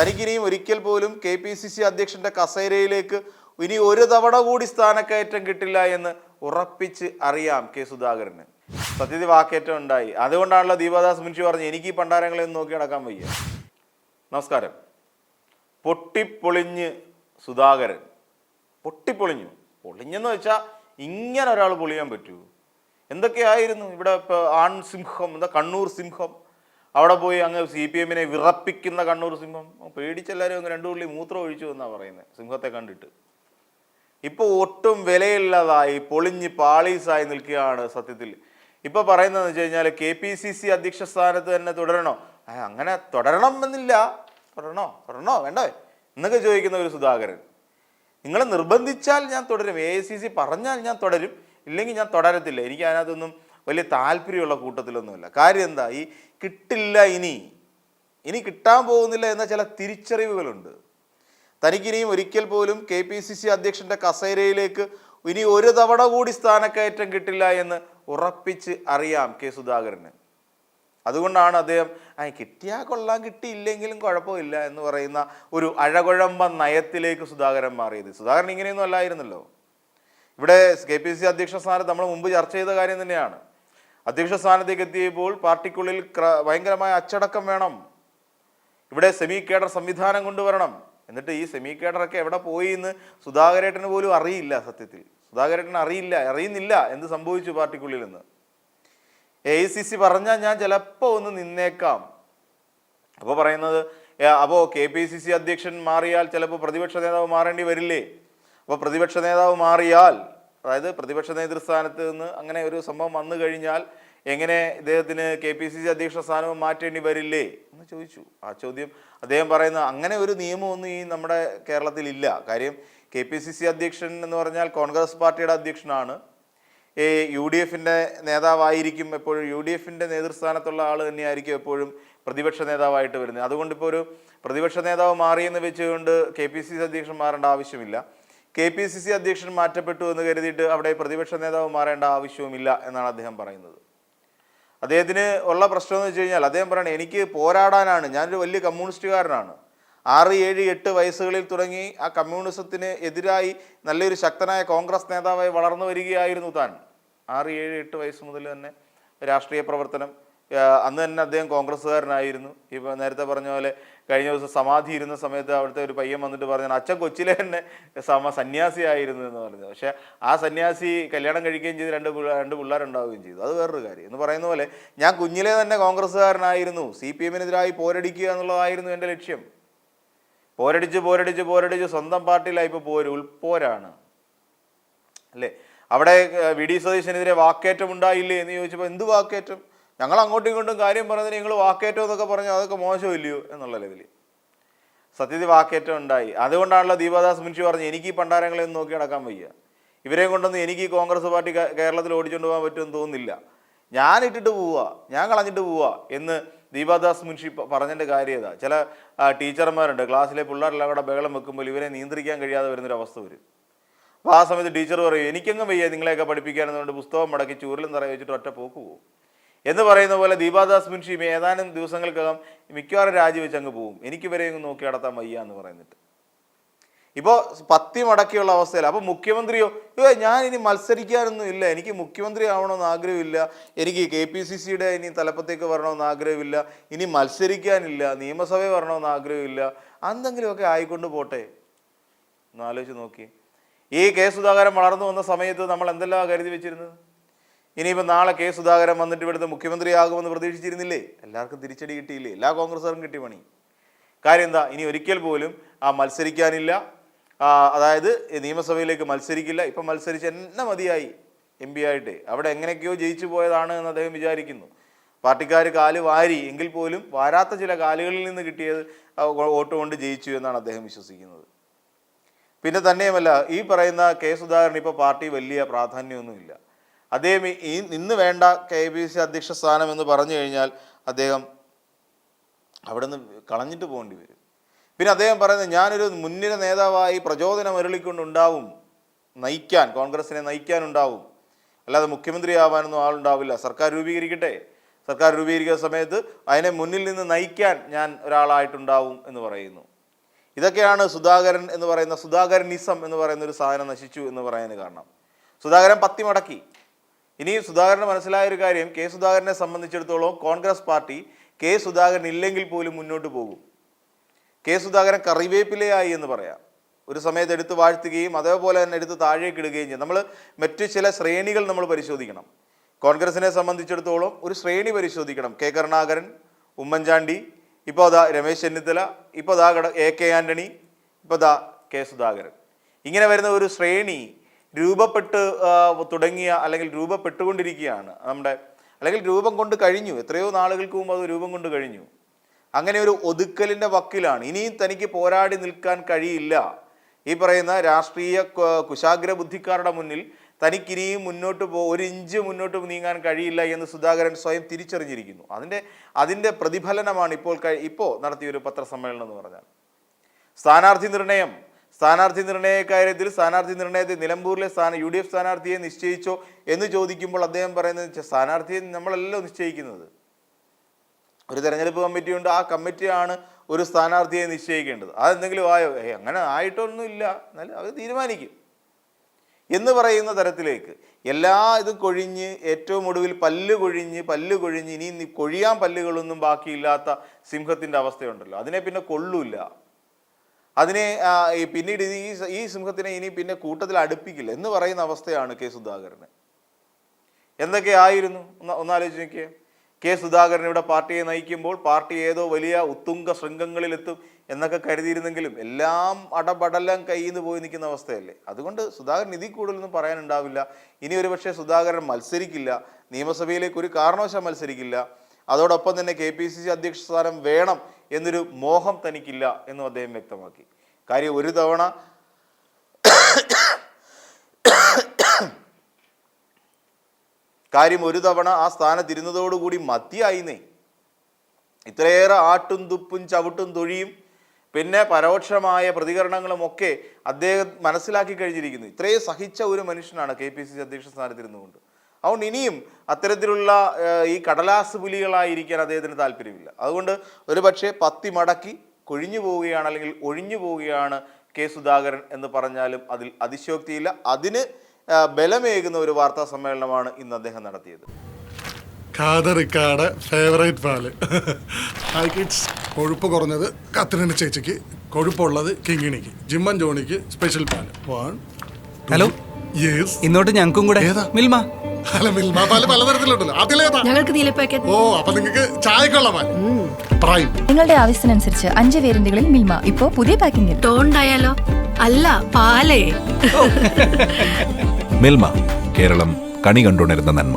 തനിക്കിനിയും ഒരിക്കൽ പോലും K P C C അധ്യക്ഷന്റെ കസേരയിലേക്ക് ഇനി ഒരു തവണ കൂടി സ്ഥാനക്കയറ്റം കിട്ടില്ല എന്ന് ഉറപ്പിച്ച് അറിയാം കെ സുധാകരന്. സത്യത്തിൽ വാക്കേറ്റം ഉണ്ടായി. അതുകൊണ്ടാണല്ലോ ദീപദാസ് മുൻഷി പറഞ്ഞു എനിക്ക് ഈ പണ്ടാരങ്ങളെ ഒന്ന് നോക്കി നടക്കാൻ വയ്യ. നമസ്കാരം. പൊട്ടിപ്പൊളിഞ്ഞ് സുധാകരൻ. പൊട്ടിപ്പൊളിഞ്ഞു. പൊളിഞ്ഞെന്ന് വെച്ചാൽ ഇങ്ങനെ ഒരാൾ പൊളിയാൻ പറ്റൂ. എന്തൊക്കെയായിരുന്നു ഇവിടെ ഇപ്പോൾ ആൺ സിംഹം എന്താ കണ്ണൂർ സിംഹം? അവിടെ പോയി അങ്ങ് സി പി എമ്മിനെ വിറപ്പിക്കുന്ന കണ്ണൂർ സിംഹം. പേടിച്ചെല്ലാവരും അങ്ങ് രണ്ടു പുള്ളി മൂത്രം ഒഴിച്ചു എന്നാണ് പറയുന്നത് സിംഹത്തെ കണ്ടിട്ട്. ഇപ്പോൾ ഒട്ടും വിലയില്ലാതായി പൊളിഞ്ഞ് പാളീസായി നിൽക്കുകയാണ് സത്യത്തിൽ. ഇപ്പോൾ പറയുന്നതെന്ന് വെച്ച് കഴിഞ്ഞാൽ കെ പി സി സി അധ്യക്ഷ സ്ഥാനത്ത് തന്നെ തുടരണോ? അങ്ങനെ തുടരണം എന്നില്ല. തുടരണോ? തുടരണോ? വേണ്ടേ? എന്നൊക്കെ ചോദിക്കുന്ന ഒരു സുധാകരൻ. നിങ്ങൾ നിർബന്ധിച്ചാൽ ഞാൻ തുടരും. എ ഐ സി സി പറഞ്ഞാൽ ഞാൻ തുടരും. ഇല്ലെങ്കിൽ ഞാൻ തുടരത്തില്ല. എനിക്ക് അതിനകത്തൊന്നും വലിയ താല്പര്യമുള്ള കൂട്ടത്തിലൊന്നുമില്ല. കാര്യം എന്താ? ഈ കിട്ടില്ല ഇനി. ഇനി കിട്ടാൻ പോകുന്നില്ല എന്ന ചില തിരിച്ചറിവുകളുണ്ട്. തനിക്കിനിയും ഒരിക്കൽ പോലും കെ പി സി സി അധ്യക്ഷന്റെ കസേരയിലേക്ക് ഇനി ഒരു തവണ കൂടി സ്ഥാനക്കയറ്റം കിട്ടില്ല എന്ന് ഉറപ്പിച്ച് അറിയാം കെ സുധാകരന്. അതുകൊണ്ടാണ് അദ്ദേഹം ആ കിട്ടിയാൽ കൊള്ളാം കിട്ടിയില്ലെങ്കിലും കുഴപ്പമില്ല എന്ന് പറയുന്ന ഒരു അഴകുഴമ്പ നയത്തിലേക്ക് സുധാകരൻ മാറിയത്. സുധാകരൻ ഇങ്ങനെയൊന്നും അല്ലായിരുന്നല്ലോ. ഇവിടെ കെ പി സി അധ്യക്ഷ സ്ഥാനത്ത് നമ്മൾ മുമ്പ് ചർച്ച ചെയ്ത കാര്യം തന്നെയാണ്. അധ്യക്ഷ സ്ഥാനത്തേക്ക് എത്തിയപ്പോൾ പാർട്ടിക്കുള്ളിൽ ഭയങ്കരമായ അച്ചടക്കം വേണം. ഇവിടെ സെമി കേഡർ സംവിധാനം കൊണ്ടുവരണം. എന്നിട്ട് ഈ സെമി കേഡറൊക്കെ എവിടെ പോയി എന്ന് സുധാകരേട്ടന് പോലും അറിയില്ല സത്യത്തിൽ. സുധാകരേട്ടന് അറിയില്ല അറിയുന്നില്ല എന്ത് സംഭവിച്ചു പാർട്ടിക്കുള്ളിൽ നിന്ന്. എ ഐ സി സി പറഞ്ഞാൽ ഞാൻ ചിലപ്പോൾ ഒന്ന് നിന്നേക്കാം. അപ്പോൾ പറയുന്നത് അപ്പോൾ കെ പി സി സി അധ്യക്ഷൻ മാറിയാൽ ചിലപ്പോൾ പ്രതിപക്ഷ നേതാവ് മാറേണ്ടി വരില്ലേ? അപ്പോൾ പ്രതിപക്ഷ നേതാവ് മാറിയാൽ അതായത് പ്രതിപക്ഷ നേതൃസ്ഥാനത്ത് നിന്ന് അങ്ങനെ ഒരു സംഭവം വന്നു കഴിഞ്ഞാൽ എങ്ങനെ ഇദ്ദേഹത്തിന് കെ പി സി സി അധ്യക്ഷ സ്ഥാനവും മാറ്റേണ്ടി വരില്ലേ എന്ന് ചോദിച്ചു. ആ ചോദ്യം അദ്ദേഹം പറയുന്ന അങ്ങനെ ഒരു നിയമമൊന്നും ഈ നമ്മുടെ കേരളത്തിൽ ഇല്ല. കാര്യം കെ പി സി സി അധ്യക്ഷൻ എന്ന് പറഞ്ഞാൽ കോൺഗ്രസ് പാർട്ടിയുടെ അധ്യക്ഷനാണ്. ഈ യു ഡി എഫിന്റെ നേതാവായിരിക്കും എപ്പോഴും. യു ഡി എഫിന്റെ നേതൃസ്ഥാനത്തുള്ള ആൾ തന്നെയായിരിക്കും എപ്പോഴും പ്രതിപക്ഷ നേതാവായിട്ട് വരുന്നത്. അതുകൊണ്ട് ഇപ്പോൾ ഒരു പ്രതിപക്ഷ നേതാവ് മാറിയെന്ന് വെച്ചുകൊണ്ട് കെ പി സി സി അധ്യക്ഷൻ മാറേണ്ട ആവശ്യമില്ല. കെ പി സി സി അധ്യക്ഷൻ മാറ്റപ്പെട്ടു എന്ന് കരുതിയിട്ട് അവിടെ പ്രതിപക്ഷ നേതാവ് മാറേണ്ട ആവശ്യവുമില്ല എന്നാണ് അദ്ദേഹം പറയുന്നത്. അദ്ദേഹത്തിന് ഉള്ള പ്രശ്നം എന്ന് വെച്ച് കഴിഞ്ഞാൽ അദ്ദേഹം പറയണേ എനിക്ക് പോരാടാനാണ്. ഞാനൊരു വലിയ കമ്മ്യൂണിസ്റ്റുകാരനാണ്. ആറ് ഏഴ് എട്ട് വയസ്സുകളിൽ തുടങ്ങി ആ കമ്മ്യൂണിസത്തിന് എതിരായി നല്ലൊരു ശക്തനായ കോൺഗ്രസ് നേതാവായി വളർന്നു വരികയായിരുന്നു താൻ. ആറ് ഏഴ് എട്ട് വയസ്സ് മുതൽ തന്നെ രാഷ്ട്രീയ പ്രവർത്തനം അന്ന് തന്നെ അദ്ദേഹം കോൺഗ്രസ്സുകാരനായിരുന്നു. ഇപ്പോൾ നേരത്തെ പറഞ്ഞ പോലെ കഴിഞ്ഞ ദിവസം സമാധി ഇരുന്ന സമയത്ത് അവിടുത്തെ ഒരു പയ്യൻ വന്നിട്ട് പറഞ്ഞു അച്ഛൻ കൊച്ചിലെ തന്നെ സമ സന്യാസിയായിരുന്നു എന്ന് പറഞ്ഞു പക്ഷേ ആ സന്യാസി കല്യാണം കഴിക്കുകയും ചെയ്ത് രണ്ട് രണ്ട് പിള്ളേരുണ്ടാവുകയും ചെയ്തു. അത് വേറൊരു കാര്യം. എന്ന് പറയുന്ന പോലെ ഞാൻ കുഞ്ഞിലെ തന്നെ കോൺഗ്രസ്സുകാരനായിരുന്നു. സി പി എമ്മിനെതിരായി പോരടിക്കുക എന്നുള്ളതായിരുന്നു എന്റെ ലക്ഷ്യം. പോരടിച്ച് പോരടിച്ച് പോരടിച്ച് സ്വന്തം പാർട്ടിയിലായി ഇപ്പോൾ പോര് ഉൾപ്പോരാണ് അല്ലേ? അവിടെ വി ഡി സതീശനെതിരെ വാക്കേറ്റം ഉണ്ടായില്ലേ എന്ന് ചോദിച്ചപ്പോൾ എന്ത് വാക്കേറ്റം? ഞങ്ങൾ അങ്ങോട്ടും ഇങ്ങോട്ടും കാര്യം പറഞ്ഞതിന് നിങ്ങൾ വാക്കേറ്റം എന്നൊക്കെ പറഞ്ഞു അതൊക്കെ മോശമില്ലയോ എന്നുള്ള ലെവലിൽ. സത്യത്തിൽ വാക്കേറ്റം ഉണ്ടായി. അതുകൊണ്ടാണല്ലോ ദീപദാസ് മുൻഷി പറഞ്ഞു എനിക്ക് ഈ പണ്ടാരങ്ങളെ ഒന്നും നോക്കി നടക്കാൻ വയ്യ. ഇവരെ കൊണ്ടൊന്നും എനിക്ക് കോൺഗ്രസ് പാർട്ടി കേരളത്തിൽ ഓടിച്ചുകൊണ്ട് പോകാൻ പറ്റുമെന്ന് തോന്നുന്നില്ല. ഞാൻ ഇട്ടിട്ട് പോവുക ഞാൻ കളഞ്ഞിട്ട് പോവുക എന്ന് ദീപദാസ് മുൻഷി പറഞ്ഞതിന്റെ കാര്യം ഇതാ ചില ടീച്ചർമാരുണ്ട്. ക്ലാസ്സിലെ പിള്ളേരെല്ലാം കൂടെ ബഹളം വെക്കുമ്പോൾ ഇവരെ നിയന്ത്രിക്കാൻ കഴിയാതെ വരുന്നൊരവസ്ഥ വരും. അപ്പോൾ ആ സമയത്ത് ടീച്ചർ പറയും എനിക്കെങ്ങും വയ്യ നിങ്ങളെയൊക്കെ പഠിപ്പിക്കാൻ പഠിപ്പിക്കാനെന്നുകൊണ്ട് പുസ്തകം മടക്കി ചൂരിലും നിറയെ വെച്ചിട്ട് ഒറ്റ പോക്ക് പോകും എന്ന് പറയുന്ന പോലെ ദീപാദാസ് മുൻഷി ഏതാനും ദിവസങ്ങൾക്കകം മിക്കവാറും രാജിവെച്ച് അങ്ങ് പോകും എനിക്ക് ഇവരെയൊന്നും നോക്കി നടത്താൻ വയ്യ എന്ന് പറയുന്നിട്ട് ഇപ്പോൾ പത്തി മടക്കിയുള്ള അവസ്ഥയിൽ അപ്പോൾ മുഖ്യമന്ത്രിയോ ഇപ്പോൾ ഞാൻ ഇനി മത്സരിക്കാനൊന്നും ഇല്ല. എനിക്ക് മുഖ്യമന്ത്രി ആവണമെന്ന് ആഗ്രഹമില്ല. എനിക്ക് കെ പി സി സിയുടെ ഇനി തലപ്പത്തേക്ക് വരണമെന്ന് ആഗ്രഹമില്ല. ഇനി മത്സരിക്കാനില്ല. നിയമസഭയിൽ വരണമെന്ന് ആഗ്രഹമില്ല. എന്തെങ്കിലുമൊക്കെ ആയിക്കൊണ്ട് പോട്ടെ. ഒന്ന് ആലോചിച്ച് നോക്കി ഈ കെ സുധാകരൻ വളർന്നു വന്ന സമയത്ത് നമ്മൾ എന്തെല്ലാം കരുതി വെച്ചിരുന്നത്? ഇനിയിപ്പോൾ നാളെ കെ സുധാകരൻ വന്നിട്ട് ഇവിടുത്തെ മുഖ്യമന്ത്രിയാകുമെന്ന് പ്രതീക്ഷിച്ചിരുന്നില്ലേ? എല്ലാവർക്കും തിരിച്ചടി കിട്ടിയില്ലേ? എല്ലാ കോൺഗ്രസ്സുകാരും കിട്ടി പണി. കാര്യം എന്താ? ഇനി ഒരിക്കൽ പോലും ആ മത്സരിക്കാനില്ല. അതായത് നിയമസഭയിലേക്ക് മത്സരിക്കില്ല. ഇപ്പം മത്സരിച്ച് എന്നെ മതിയായി എം പി ആയിട്ട്. അവിടെ എങ്ങനെയൊക്കെയോ ജയിച്ചു പോയതാണ് എന്ന് അദ്ദേഹം വിചാരിക്കുന്നു. പാർട്ടിക്കാർ കാൽ വാരി എങ്കിൽ പോലും വാരാത്ത ചില കാലുകളിൽ നിന്ന് കിട്ടിയത് വോട്ട് കൊണ്ട് ജയിച്ചു എന്നാണ് അദ്ദേഹം വിശ്വസിക്കുന്നത്. പിന്നെ തന്നെയുമല്ല ഈ പറയുന്ന കെ സുധാകരൻ ഇപ്പോൾ പാർട്ടി വലിയ പ്രാധാന്യമൊന്നുമില്ല. അദ്ദേഹം ഈ- ഇന്ന് വേണ്ട കെ പി സി അധ്യക്ഷ സ്ഥാനം എന്ന് പറഞ്ഞു കഴിഞ്ഞാൽ അദ്ദേഹം അവിടെ നിന്ന് കളഞ്ഞിട്ട് പോകേണ്ടി വരും. പിന്നെ അദ്ദേഹം പറയുന്നത് ഞാനൊരു മുൻനിര നേതാവായി പ്രചോദനം അരുളിക്കൊണ്ടുണ്ടാവും. നയിക്കാൻ കോൺഗ്രസിനെ നയിക്കാനുണ്ടാവും. അല്ലാതെ മുഖ്യമന്ത്രിയാവാനൊന്നും ആളുണ്ടാവില്ല. സർക്കാർ രൂപീകരിക്കട്ടെ. സർക്കാർ രൂപീകരിക്കുന്ന സമയത്ത് അതിനെ മുന്നിൽ നിന്ന് നയിക്കാൻ ഞാൻ ഒരാളായിട്ടുണ്ടാവും എന്ന് പറയുന്നു. ഇതൊക്കെയാണ് സുധാകരൻ എന്ന് പറയുന്ന സുധാകരനിസം എന്ന് പറയുന്ന ഒരു സാധനം നശിച്ചു എന്ന് പറയാൻ കാരണം. സുധാകരൻ പത്തി മടക്കി ഇനി സുധാകരന് മനസ്സിലായ ഒരു കാര്യം കെ സുധാകരനെ സംബന്ധിച്ചിടത്തോളം കോൺഗ്രസ് പാർട്ടി കെ സുധാകരൻ ഇല്ലെങ്കിൽ പോലും മുന്നോട്ട് പോകും. കെ സുധാകരൻ കറിവേപ്പിലയായി എന്ന് പറയാം. ഒരു സമയത്ത് എടുത്ത് വാഴ്ത്തുകയും അതേപോലെ തന്നെ എടുത്ത് താഴേക്ക് ഇടുകയും ചെയ്യും. നമ്മൾ മറ്റു ചില ശ്രേണികൾ നമ്മൾ പരിശോധിക്കണം. കോൺഗ്രസിനെ സംബന്ധിച്ചിടത്തോളം ഒരു ശ്രേണി പരിശോധിക്കണം. കെ കരുണാകരൻ ഉമ്മൻചാണ്ടി ഇപ്പോൾ അതാ രമേശ് ചെന്നിത്തല ഇപ്പോൾ അതാ എ കെ ആന്റണി ഇപ്പോൾ അതാ കെ സുധാകരൻ. ഇങ്ങനെ വരുന്ന ഒരു ശ്രേണി രൂപപ്പെട്ട് തുടങ്ങിയ അല്ലെങ്കിൽ രൂപപ്പെട്ടുകൊണ്ടിരിക്കുകയാണ്. നമ്മുടെ അല്ലെങ്കിൽ രൂപം കൊണ്ട് കഴിഞ്ഞു. എത്രയോ നാളുകൾക്ക് മുമ്പ് അത് രൂപം കൊണ്ട് കഴിഞ്ഞു. അങ്ങനെ ഒരു ഒതുക്കലിന്റെ വക്കിലാണ്. ഇനിയും തനിക്ക് പോരാടി നിൽക്കാൻ കഴിയില്ല. ഈ പറയുന്ന രാഷ്ട്രീയ കുശാഗ്ര ബുദ്ധിക്കാരുടെ മുന്നിൽ തനിക്കിനിയും മുന്നോട്ട് പോ ഒരു ഇഞ്ച് മുന്നോട്ട് നീങ്ങാൻ കഴിയില്ല എന്ന് സുധാകരൻ സ്വയം തിരിച്ചറിഞ്ഞിരിക്കുന്നു. അതിന്റെ അതിന്റെ പ്രതിഫലനമാണ് ഇപ്പോൾ ഇപ്പോൾ നടത്തിയൊരു പത്രസമ്മേളനം എന്ന് പറഞ്ഞാൽ. സ്ഥാനാർത്ഥി നിർണയം. സ്ഥാനാർത്ഥി നിർണയ കാര്യത്തിൽ സ്ഥാനാർത്ഥി നിർണയത്തിൽ നിലമ്പൂരിലെ സ്ഥാന യു ഡി എഫ് സ്ഥാനാർത്ഥിയെ നിശ്ചയിച്ചോ എന്ന് ചോദിക്കുമ്പോൾ അദ്ദേഹം പറയുന്നത് "ചെ- സ്ഥാനാർത്ഥിയെ നമ്മളല്ലോ നിശ്ചയിക്കുന്നത്. ഒരു തെരഞ്ഞെടുപ്പ് കമ്മിറ്റിയുണ്ട് ആ കമ്മിറ്റിയാണ് ഒരു സ്ഥാനാർത്ഥിയെ നിശ്ചയിക്കേണ്ടത്. അതെന്തെങ്കിലും ആയോ? ഏ അങ്ങനെ ആയിട്ടൊന്നും ഇല്ല എന്നാലും അവർ തീരുമാനിക്കും. എന്ന് പറയുന്ന തരത്തിലേക്ക് എല്ലാ ഇതും കൊഴിഞ്ഞ് ഏറ്റവും ഒടുവിൽ പല്ല് കൊഴിഞ്ഞ് പല്ല് കൊഴിഞ്ഞ് ഇനി കൊഴിയാൻ പല്ലുകളൊന്നും ബാക്കിയില്ലാത്ത സിംഹത്തിന്റെ അവസ്ഥയുണ്ടല്ലോ. അതിനെ പിന്നെ കൊള്ളൂല അതിനെ ഈ പിന്നീട് ഈ ഈ സിംഹത്തിനെ ഇനി പിന്നെ കൂട്ടത്തിൽ അടുപ്പിക്കില്ല എന്ന് പറയുന്ന അവസ്ഥയാണ് കെ സുധാകരന്. എന്തൊക്കെയായിരുന്നു ഒന്ന് ഒന്നാലോചിച്ച് നോക്കിയേ. കെ സുധാകരൻ ഇവിടെ പാർട്ടിയെ നയിക്കുമ്പോൾ പാർട്ടി ഏതോ വലിയ ഉത്തുംഗ ശൃംഗങ്ങളിലെത്തും എന്നൊക്കെ കരുതിയിരുന്നെങ്കിലും എല്ലാം അടപടലം കയ്യിൽ നിന്ന് പോയി നിൽക്കുന്ന അവസ്ഥയല്ലേ. അതുകൊണ്ട് സുധാകരൻ ഇതിൽ കൂടുതലൊന്നും പറയാനുണ്ടാവില്ല. ഇനി ഒരു പക്ഷേ സുധാകരൻ മത്സരിക്കില്ല. നിയമസഭയിലേക്ക് ഒരു കാരണവശാൽ മത്സരിക്കില്ല. അതോടൊപ്പം തന്നെ കെ പി സി സി അധ്യക്ഷ സ്ഥാനം വേണം എന്നൊരു മോഹം തനിക്കില്ല എന്നും അദ്ദേഹം വ്യക്തമാക്കി. കാര്യം ഒരു തവണ കാര്യം ഒരു തവണ ആ സ്ഥാനത്തിരുന്നതോടുകൂടി മതിയായിന്നേ. ഇത്രയേറെ ആട്ടും തുപ്പും ചവിട്ടും തൊഴിയും പിന്നെ പരോക്ഷമായ പ്രതികരണങ്ങളും ഒക്കെ അദ്ദേഹം മനസ്സിലാക്കി കഴിഞ്ഞിരിക്കുന്നു. ഇത്രയും സഹിച്ച ഒരു മനുഷ്യനാണ് കെ പി സി സി അധ്യക്ഷ സ്ഥാനത്തിരുന്നുകൊണ്ട്. അതുകൊണ്ട് ഇനിയും അത്തരത്തിലുള്ള ഈ കടലാസ് പുലികളായിരിക്കാൻ അദ്ദേഹത്തിന് താല്പര്യമില്ല. അതുകൊണ്ട് ഒരു പക്ഷേ പത്തി മടക്കി കൊഴിഞ്ഞു പോവുകയാണ് അല്ലെങ്കിൽ ഒഴിഞ്ഞു പോവുകയാണ് കെ സുധാകരൻ എന്ന് പറഞ്ഞാലും അതിൽ അതിശോക്തിയില്ല അതിന് ബലമേകുന്ന ഒരു വാർത്താ സമ്മേളനമാണ് ഇന്ന് അദ്ദേഹം നടത്തിയത്. കാതറിക്കാട് ഫേവറേറ്റ് പാൽ. Hi kids. കൊഴുപ്പ് കുറഞ്ഞത് കത്രിന ചേച്ചിക്ക് കൊഴുപ്പുള്ളത് കിങ്ങിണിക്ക് ജിമ്മൻ ജോണിക്ക് സ്പെഷ്യൽ പാൽ. വൺ ഹലോ യെസ് ഇന്നോട്ട് ഞങ്ങൾക്കും കൂടെ. ഏതാ? മിൽമ. അല്ല മിൽമ പാൽ പലതരത്തിലുണ്ടല്ലോ അതിലേതാ? ഞങ്ങൾക്ക് നീലപ്പാക്കറ്റ് ഓ അപ്പൊ നിങ്ങൾക്ക് ചായക്കുള്ള നിങ്ങളുടെ ആവശ്യത്തിനനുസരിച്ച് അഞ്ച് വേരിയന്റുകളിൽ മിൽമ. ഇപ്പോ പുതിയ പാക്കിംഗിൽ ടോണ്ടായാലോ അല്ല പാലേ. മിൽമ കേരളം കണി കണ്ടുണരുന്ന നന്മ.